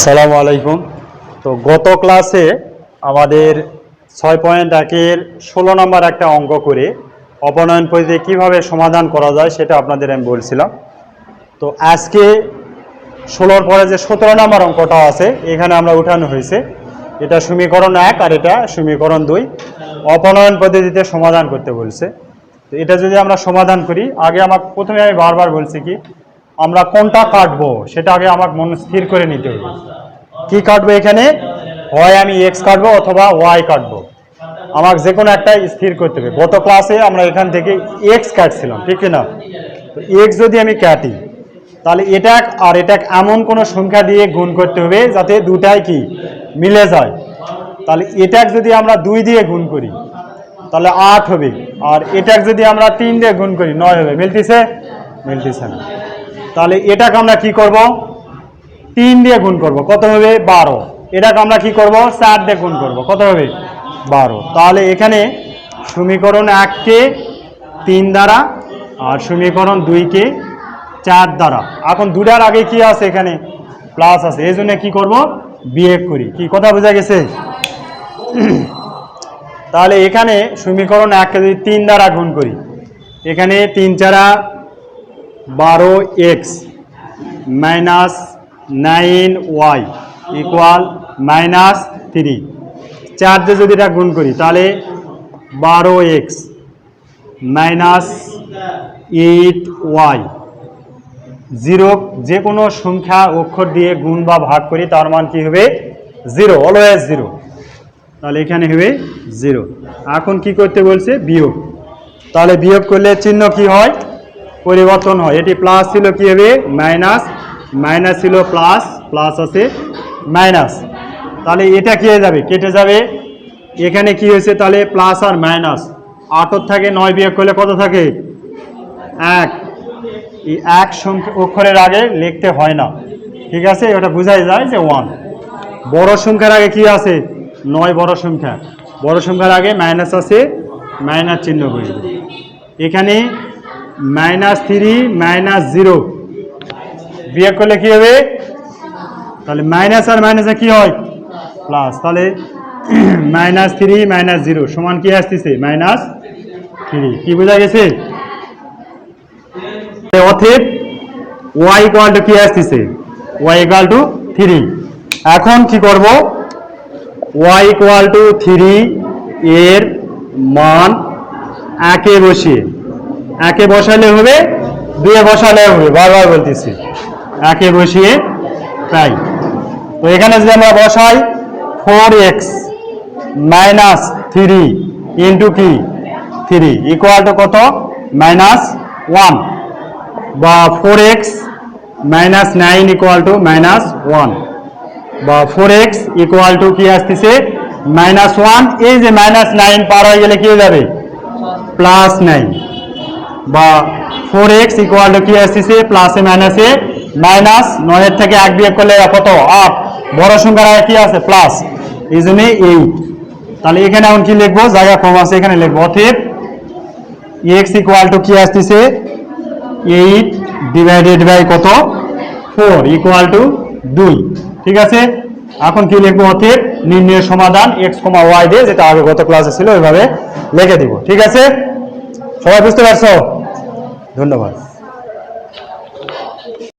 সালামু আলাইকুম। তো গত ক্লাসে আমাদের ছয় পয়েন্ট একের ষোলো নম্বর একটা অঙ্ক করে অপনয়ন পদ্ধতি কীভাবে সমাধান করা যায় সেটা আপনাদের আমি বলছিলাম। তো আজকে ষোলোর পরে যে সতেরো নম্বর অঙ্কটা আছে, এখানে আমরা উঠানো হয়েছে। এটা সমীকরণ এক আর এটা সমীকরণ দুই। অপনয়ন পদ্ধতিতে সমাধান করতে বলছে। তো এটা যদি আমরা সমাধান করি, আগে আমাকে প্রথমে আমি বারবার বলছি কি আমরা কোনটা কাটবো, সেটা আগে আমার মন স্থির করে নিতে হবে। কি কাটবো এখানে? হয় আমি এক্স কাটবো অথবা ওয়াই কাটবো। আমাকে যে কোনো একটা স্থির করতে হবে। গত ক্লাসে আমরা এখান থেকে এক্স কাটছিলাম, ঠিক না তো এক্স যদি আমি কাটি, তাহলে এটা আর এটা এমন কোনো সংখ্যা দিয়ে গুণ করতে হবে যাতে দুটাই কি মিলে যায়। তাহলে এটা যদি আমরা দুই দিয়ে গুণ করি, তাহলে আট হবে। আর এটা যদি আমরা তিন দিয়ে গুণ করি, নয় হবে। মিলতেছে? মিলতেছে না। তাহলে এটাকে আমরা কি করব? তিন দিয়ে গুণ করব। কত হবে? বারো। এটাকে আমরা কি করব? চার দিয়ে গুণ করব। কত হবে? বারো। তাহলে এখানে সমীকরণ এককে তিন দ্বারা আর সমীকরণ দুইকে চার দ্বারা। এখন দুটার আগে কি আছে এখানে? প্লাস আছে। এই জন্য কী করব? বিয়োগ করি। কি কথা বোঝা গেছে? তাহলে এখানে সমীকরণ এককে যদি তিন দ্বারা গুণ করি, এখানে তিন চারা বারো x minus nine y equal minus three. চার যদি এটা গুণ করি, তাহলে বারো x minus eight y. Zero, যে কোনো সংখ্যা অক্ষর দিয়ে গুণ বা ভাগ করি, তার মান কি হবে? Zero always zero. তাহলে এখানে হবে জিরো। এখন কি করতে বলছে? বিয়োগ। তাহলে বিয়োগ করলে চিহ্ন কি হয়? পরিবর্তন হয়। এটি প্লাস ছিল কি হবে? মাইনাস মাইনাস ছিল প্লাস প্লাস আছে মাইনাস তাহলে এটা কি হয়ে যাবে? কেটে যাবে। এখানে কি হয়েছে? তাহলে প্লাস আর মাইনাস আটর থাকে নয় বিয়োগ করলে কত থাকে? এক। এক সংখ্যা অক্ষরের আগে লিখতে হয় না। ঠিক আছে? ওটা বোঝাই যায় যে ওয়ান বড় সংখ্যার আগে কি আছে? নয় বড় সংখ্যা। বড় সংখ্যার আগে মাইনাস আছে মাইনাস চিহ্ন বসবে এখানে মাইনাস থ্রি মাইনাস জিরো বিয়োগ করলে কি হবে? তাহলে মাইনাস আর মাইনাসে কি হয়? প্লাস তাহলে মাইনাস থ্রি মাইনাস জিরো সমান কি আসতেছে? মাইনাস থ্রি কি বোঝা গেছে? অথেব ওয়াই ইকুয়াল টু কি আসতেছে? ওয়াই ইকুয়াল টু থ্রি এখন কি করব? ওয়াই ইকুয়াল টু থ্রি এর মান একে বসিয়ে একে বসালে হবে, দুয়ে বসালে হবে, বারবার বলতেছি। একে বসিয়ে তাই। তো এখানে যদি আমরা বসাই four x minus three into কি? থ্রি ইকুয়াল টু কত? মাইনাস ওয়ান বা four x minus nine equal to minus one বা ফোর এক্স ইকুয়াল টু কি আসতেছে? মাইনাস ওয়ান এই যে মাইনাস নাইন পার হয়ে গেলে কি হয়ে যাবে? প্লাস নাইন বা ফোর এক্স ইকুয়াল টু কি আসতেছে প্লাসে মাইনাসে মাইনাস নয়ের থেকে এক বিয়োগ করলে কত? আট। বড় সংখ্যার কি আছে? প্লাস এই জন্য এইট তাহলে এখানে এখন কি লিখব? জায়গা কম আছে, এখানে লিখব। অতএব এক্স ইকুয়াল টু কি আসতেছে এইট ডিভাইডেড বাই কত? ফোর ইকুয়াল টু দুই। ঠিক আছে? এখন কি লিখব? অতএব নির্ণয় সমাধান এক্স কমা ওয়াই দিয়ে যেটা আগে গত ক্লাসে ছিল, ওইভাবে লিখে দিব। ঠিক আছে? সবাই বুঝতে পারছ? ধন্যবাদ।